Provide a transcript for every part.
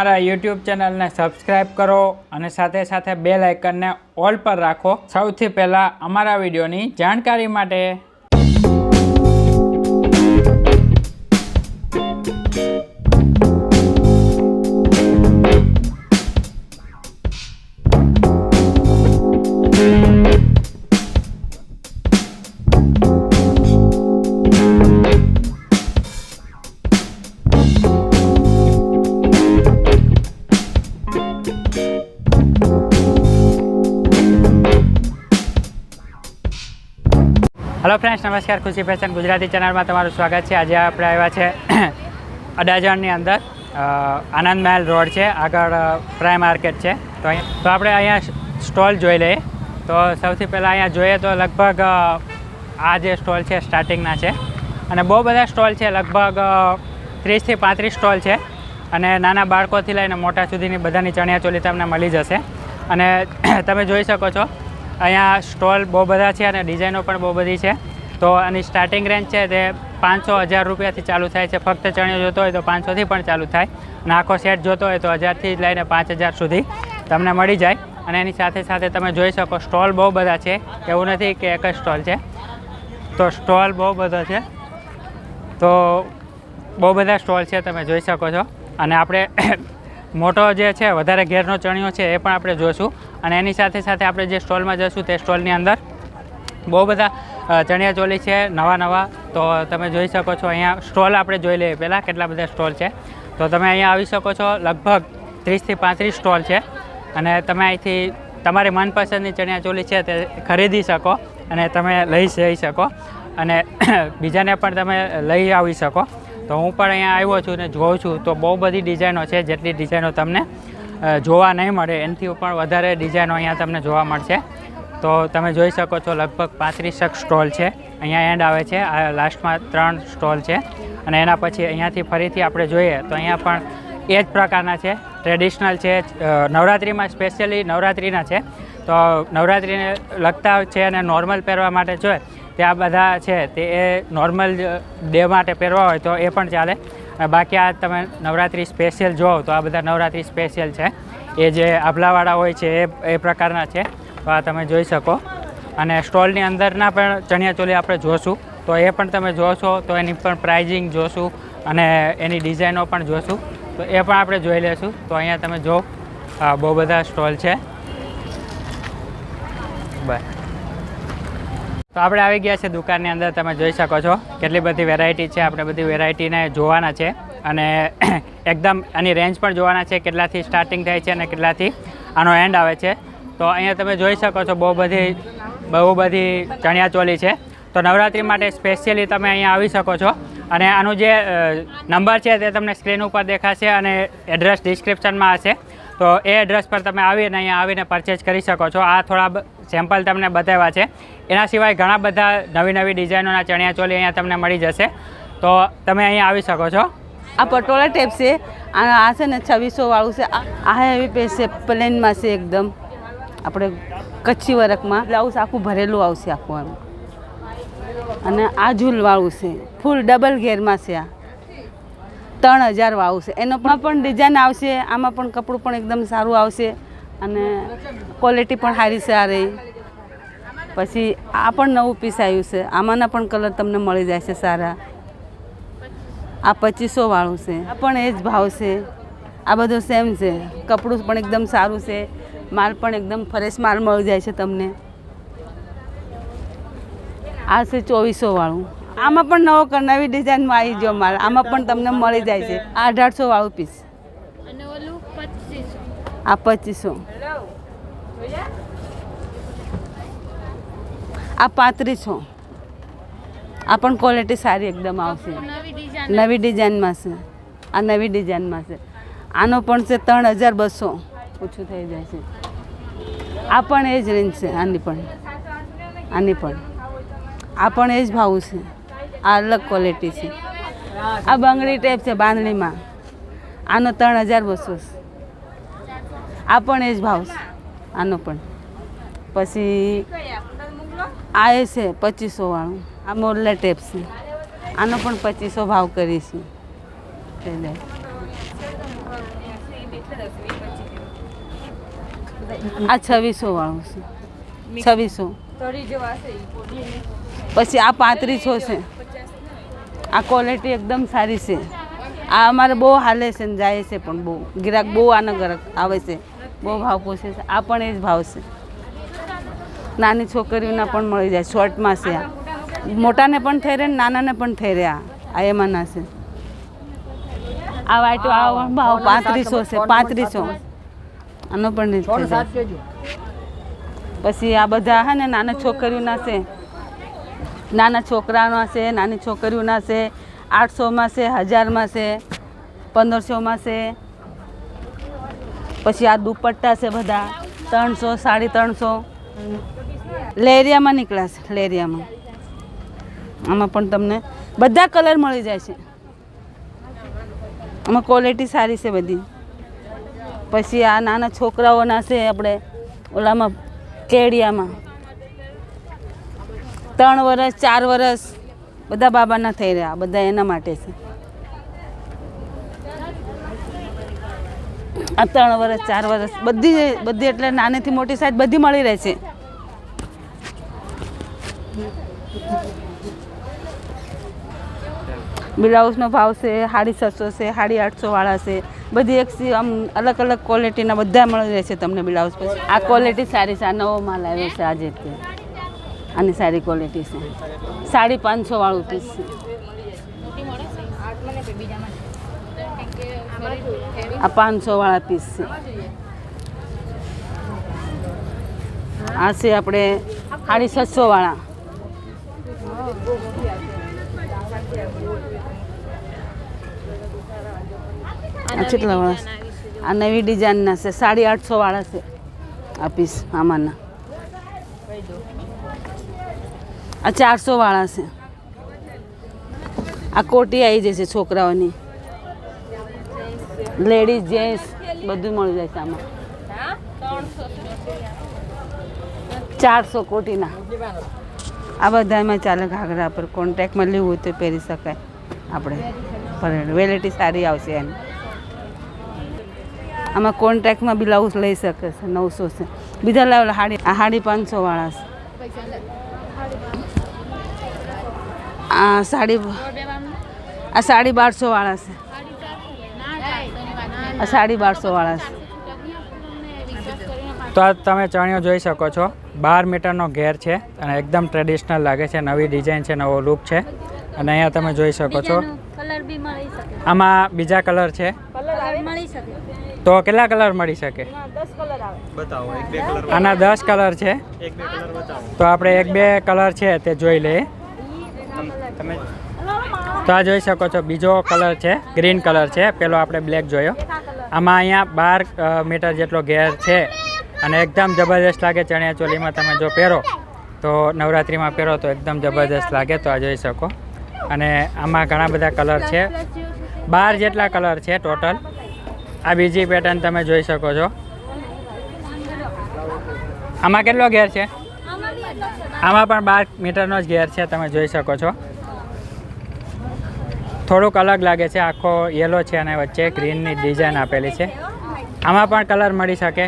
મારા યુટ્યુબ ચેનલને સબસ્ક્રાઇબ કરો અને સાથે સાથે બે લાઇકનને ઓલ પર રાખો. સૌથી પહેલાં અમારા વિડીયોની જાણકારી માટે હલો ફ્રેન્ડ્સ નમસ્કાર. ખુશી ફેશન ગુજરાતી ચેનલમાં તમારું સ્વાગત છે. આજે આપણે આવ્યા છે અડાજણની અંદર. આનંદ મહેલ રોડ છે. આગળ ફ્રાય માર્કેટ છે. તો અહીંયા તો આપણે અહીંયા સ્ટોલ જોઈ લઈએ. તો સૌથી પહેલાં અહીંયા જોઈએ તો લગભગ આ જે સ્ટોલ છે સ્ટાર્ટિંગના છે. અને બહુ બધા સ્ટોલ છે. લગભગ ત્રીસથી પાંત્રીસ સ્ટોલ છે. અને નાના બાળકોથી લઈને મોટા સુધીની બધાની ચણિયાચોલી તમને મળી જશે. અને તમે જોઈ શકો છો અહીંયા સ્ટોલ બહુ બધા છે અને ડિઝાઇનો પણ બહુ બધી છે. તો આની સ્ટાર્ટિંગ રેન્જ છે તે પાંચસો હજાર રૂપિયાથી ચાલુ થાય છે. ફક્ત ચણિયો જોતો હોય તો પાંચસોથી પણ ચાલુ થાય. અને આખો સેટ જોતો હોય તો હજારથી લઈને પાંચ હજાર સુધી તમને મળી જાય. અને એની સાથે સાથે તમે જોઈ શકો સ્ટોલ બહુ બધા છે. એવું નથી કે એક જ સ્ટોલ છે. તો સ્ટોલ બહુ બધો છે. તો બહુ બધા સ્ટોલ છે તમે જોઈ શકો છો. અને આપણે મોટો જે છે, વધારે ઘેરનો ચણિયો છે, એ પણ આપણે જોઈશું અને એની સાથે સાથે આપણે જે સ્ટોલમાં જઈશું તે સ્ટોલની અંદર બહુ બધા ચણિયા ચણિયાચોલી છે, નવા નવા. તો તમે જોઈ શકો છો, અહીંયા સ્ટોલ આપણે જોઈ લઈએ પહેલાં કેટલા બધા સ્ટોલ છે. તો તમે અહીંયા આવી શકો છો, લગભગ ત્રીસથી પાંત્રીસ સ્ટોલ છે. અને તમે અહીંથી તમારી મનપસંદની ચણિયા ચોલી છે તે ખરીદી શકો અને તમે લઈ જઈ શકો. અને બીજાને પણ તમે લઈ આવી શકો. તો હું પણ અહીંયા આવ્યો છું ને જોઉં છું, તો બહુ બધી ડિઝાઇનો છે, જેટલી ડિઝાઇનો તમને જોવા નહીં મળે, એનાથી પણ વધારે ડિઝાઇનો અહીંયા તમને જોવા મળશે. તો તમે જોઈ શકો છો, લગભગ પાંત્રીસક સ્ટોલ છે, અહીંયા એન્ડ આવે છે, આ લાસ્ટમાં ત્રણ સ્ટોલ છે, અને એના પછી અહીંયાથી ફરીથી આપણે જોઈએ, તો અહીંયા પણ એ જ પ્રકારના છે ટ્રેડિશનલ છે નવરાત્રિમાં સ્પેશિયલી નવરાત્રિના છે. તો નવરાત્રિને લગતા છે અને નોર્મલ પહેરવા માટે જોઈએ તે આ બધા છે, તે એ નોર્મલ ડે માટે પહેરવા હોય તો એ પણ ચાલે. બાકી આ તમે નવરાત્રિ સ્પેશિયલ જોવો તો આ બધા નવરાત્રિ સ્પેશિયલ છે. એ જે આભલાવાળા હોય છે, એ એ પ્રકારના છે. તો આ તમે જોઈ શકો. અને સ્ટોલની અંદરના પણ ચણિયાચોલી આપણે જોશું. તો એ પણ તમે જોશો, તો એની પણ પ્રાઇઝિંગ જોશું અને એની ડિઝાઇનો પણ જોશું. તો એ પણ આપણે જોઈ લેશું તો અહીંયા તમે જો બહુ બધા સ્ટોલ છે. બસ. તો આપણે આવી ગયા છે દુકાનની અંદર. તમે જોઈ શકો છો કેટલી બધી વેરાયટી છે. આપણે બધી વેરાયટીને જોવાના છે અને એકદમ આની રેન્જ પણ જોવાના છે કેટલાથી સ્ટાર્ટિંગ થાય છે અને કેટલાથી આનો એન્ડ આવે છે. તો અહીંયા તમે જોઈ શકો છો બહુ બધી બહુ બધી ચણિયાચોલી છે. તો નવરાત્રિ માટે સ્પેશિયલી તમે અહીંયા આવી શકો છો. અને આનું જે નંબર છે તે તમને સ્ક્રીન ઉપર દેખાશે અને એડ્રેસ ડિસ્ક્રિપ્શનમાં હશે. તો એ એડ્રેસ પર તમે આવીને અહીંયા આવીને પરચેજ કરી શકો છો. આ થોડા સેમ્પલ તમને બતાવ્યા છે. એના સિવાય ઘણા બધા નવી નવી ડિઝાઇનોના ચણિયાચોલી અહીંયા તમને મળી જશે. તો તમે અહીંયા આવી શકો છો. આ પટોળા ટેપ છે. આ છે ને છવ્વીસો વાળું છે. આ એવી પેસ છે. પ્લેનમાં છે એકદમ. આપણે કચ્છી વર્કમાં બ્લાઉઝ આખું ભરેલું આવશે આખું અને આ ઝૂલવાળું છે. ફૂલ ડબલ ઘેરમાં છે આ. ત્રણ હજાર છે એનો પણ ડિઝાઇન આવશે, આમાં પણ કપડું પણ એકદમ સારું આવશે અને ક્વોલિટી પણ સારી રહી. પછી આ પણ નવું પીસ આવ્યું છે. આમાંના પણ કલર તમને મળી જાય છે સારા. આ પચીસો વાળું છે. આ પણ એ જ ભાવ છે. આ બધું સેમ છે. કપડું પણ એકદમ સારું છે. માલ પણ એકદમ ફ્રેશ માલ મળી જાય છે તમને. આ છે ચોવીસો વાળું. આમાં પણ નવો નવી ડિઝાઇનમાં આવી ગયો માલ. આમાં પણ તમને મળી જાય છે. આ અઢારસો વાળું પીસ આ પચીસો. આ પાંત્રીસો. આ પણ ક્વોલિટી સારી એકદમ આવશે. નવી નવી ડિઝાઇનમાં છે. આ નવી ડિઝાઇનમાં છે. આનો પણ છે ત્રણ હજાર બસો. ઓછું થઈ જાય છે. આ પણ એ જ રેન્જ છે. આની પણ. આની પણ. આ પણ એ જ ભાવ છે. આ અલગ ક્વોલિટી છે. આ બંગડી ટાઈપ છે બાંધણીમાં. આનો ત્રણ હજાર બસો છે. આ પણ એ જ ભાવ છે. આનો પણ. પછી આ એ છે પચીસો વાળું. આ મોરલા ટેપ છે. આનો પણ પચીસો ભાવ કરીશું એટલે આ છવ્વીસો વાળું છે. છવ્વીસો. પછી આ પાંત્રીસો છે. આ ક્વોલિટી એકદમ સારી છે. આ અમારે બહુ હાલે છે ને જાય છે પણ બહુ. ગિરાક બહુ આના ગ્રાહક આવે છે. બહુ ભાવ પૂછે છે. આ પણ એ જ ભાવ છે. નાની છોકરીઓના પણ મળી જાય. શોર્ટમાં છે આ. મોટાને પણ થઈ રહે નાનાને પણ થઈ રહ્યા આ એમાંના છે. આ વાટો આ ભાવ પાંત્રીસો છે. પાંત્રીસો. આનો પણ પછી આ બધા હે ને નાના છોકરીઓના છે. નાના છોકરાઓના છે, નાની છોકરીઓના છે, આઠસોમાં છે, હજારમાં છે, પંદરસોમાં છે. પછી આ દુપટ્ટા છે બધા, ત્રણસો, સાડી ત્રણસો. લેરિયામાં નીકળ્યા છે, લેરિયામાં. આમાં પણ તમને બધા કલર મળી જાય છે. આમાં ક્વોલિટી સારી છે બધી. પછી આ નાના છોકરાઓના છે આપણે ઓલામાં કેડિયામાં. ત્રણ વર્ષ ચાર વર્ષ બધા બાબાના થઈ રહ્યા, બધા એના માટે છે. આ ત્રણ વર્ષ ચાર વર્ષ બધી બધી એટલે નાનીથી મોટી સાઈઝ બધી મળી રહે છે. બ્લાઉઝનો ભાવ છે સાડી છસો છે સાડી આઠસો વાળા છે. બધી એક આમ અલગ અલગ ક્વોલિટીના બધા મળી રહે છે તમને બ્લાઉઝ પછી. આ ક્વોલિટી સારી છે, આ નવો માલ આવ્યો છે આજે. આની સારી ક્વોલિટી છે. સાડી પાંચસો વાળું પીસ છે. આ પાંચસોવાળા પીસ છે. આ છે આપણે સાડી છસોવાળા આ કેટલા વાળા છે? આ નવી ડિઝાઇનના છે. સાડી આઠસોવાળા છે આ પીસ આમાંના. આ ચારસો વાળા છે. આ કોટી આવી જશે છોકરાઓની. લેડીઝ જેન્ટ્સ બધું મળી જાય છે આમાં. ચારસો કોટીના. આ બધામાં ચાલે ઘાઘરા પર કોન્ટેક્ટમાં લેવું હોય તો પહેરી શકાય. આપણે પરેડ વેરાયટી સારી આવશે એની. આમાં કોન્ટ્રાક્ટમાં બ્લાઉઝ લઈ શકે છે, નવસો છે. બીજા લેવલ હાડી આ સાડી પાંચસો વાળા છે. આ સાડી આ સાડી બારસો વાળા છે. આ સાડી બારસો વાળા છે. તો આ તમે ચણિયો જોઈ શકો છો. બાર મીટરનો ઘેર છે અને એકદમ ટ્રેડિશનલ લાગે છે. નવી ડિઝાઇન છે નવો લુક છે. અને અહીંયા તમે જોઈ શકો છો. કલર બી મળી શકે. આમાં બીજા કલર છે. મળી શકે. તો કેટલા કલર મળી શકે? આના દસ કલર છે? તો આપણે એક બે કલર છે તે જોઈ લઈએ. તો આ જોઈ શકો છો બીજો કલર છે ગ્રીન કલર છે પેલો આપણે બ્લેક જોયો. આમાં અહીંયા બાર મીટર જેટલો ઘેર છે અને એકદમ જબરદસ્ત લાગે ચણિયા ચોલીમાં તમે જો પહેરો તો નવરાત્રિમાં પહેરો તો એકદમ જબરદસ્ત લાગે તો આ જોઈ શકો. અને આમાં ઘણા બધા કલર છે. બાર જેટલા કલર છે ટોટલ. આ બીજી પેટર્ન તમે જોઈ શકો છો. આમાં કેટલો ઘેર છે? આમાં પણ બાર મીટરનો જ ઘેર છે, તમે જોઈ શકો છો. થોડુંક અલગ લાગે છે, આખો યલો છે અને વચ્ચે ગ્રીનની ડિઝાઇન આપેલી છે. આમાં પણ કલર મળી શકે.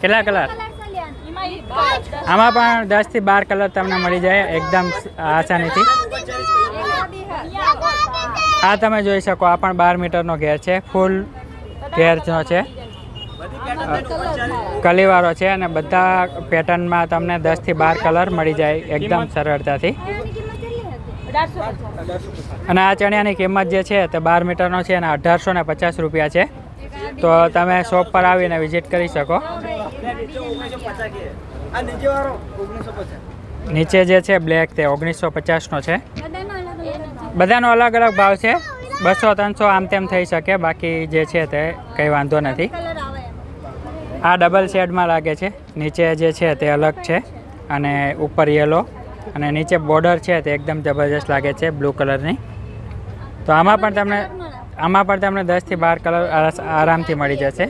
કેટલા કલર આમાં પણ દસથી બાર કલર તમને મળી જાય, એકદમ આસાનીથી. આ તમે જોઈ શકો, આ પણ બાર મીટરનો ઘેર છે ફૂલ ઘેરનો છે કલીવાળો છે અને બધા પેટર્નમાં તમને દસથી બાર કલર મળી જાય એકદમ સરળતાથી. અને આ ચણિયાની કિંમત જે છે તે બાર મીટરનો છે અને અઢારસો ને પચાસ રૂપિયા છે. તો તમે શોપ પર આવીને વિઝિટ કરી શકો. નીચે જે છે બ્લેક તે ઓગણીસો પચાસનો છે. બધાનો અલગ અલગ ભાવ છે? બસો, ત્રણસો આમ તેમ થઈ શકે, બાકી જે છે તે કંઈ વાંધો નથી. આ ડબલ શેડમાં લાગે છે. નીચે જે છે તે અલગ છે અને ઉપર યલો અને નીચે બોર્ડર છે તે એકદમ જબરજસ્ત લાગે છે બ્લુ કલરની તો આમાં પણ તમને, આમાં પણ તમને દસથી બાર કલર આરામથી મળી જશે.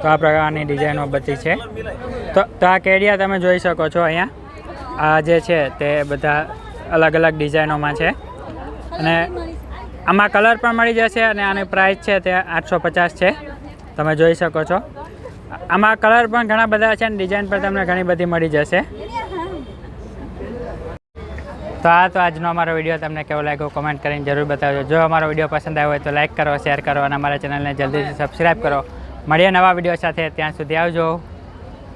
તો આ પ્રકારની ડિઝાઇનો બધી છે. તો તો આ કેડિયા તમે જોઈ શકો છો અહીંયા. આ જે છે તે બધા અલગ અલગ ડિઝાઇનોમાં છે. અને આમાં કલર પણ મળી જશે અને આની પ્રાઇસ છે તે આઠસો પચાસ છે. તમે જોઈ શકો છો. આમાં કલર પણ ઘણા બધા છે અને ડિઝાઇન પણ તમને ઘણી બધી મળી જશે. તો આ તો આજનો અમારો વીડિયો. તમને કેવો લાગ્યો કોમેન્ટ કરીને જરૂર બતાવજો. જો અમારો વીડિયો પસંદ આવ્યો હોય તો લાઇક કરો શેર કરો અને અમારા ચેનલને જલ્દીથી સબસ્ક્રાઈબ કરો. મળીએ નવા વીડિયો સાથે. ત્યાં સુધી આવજો.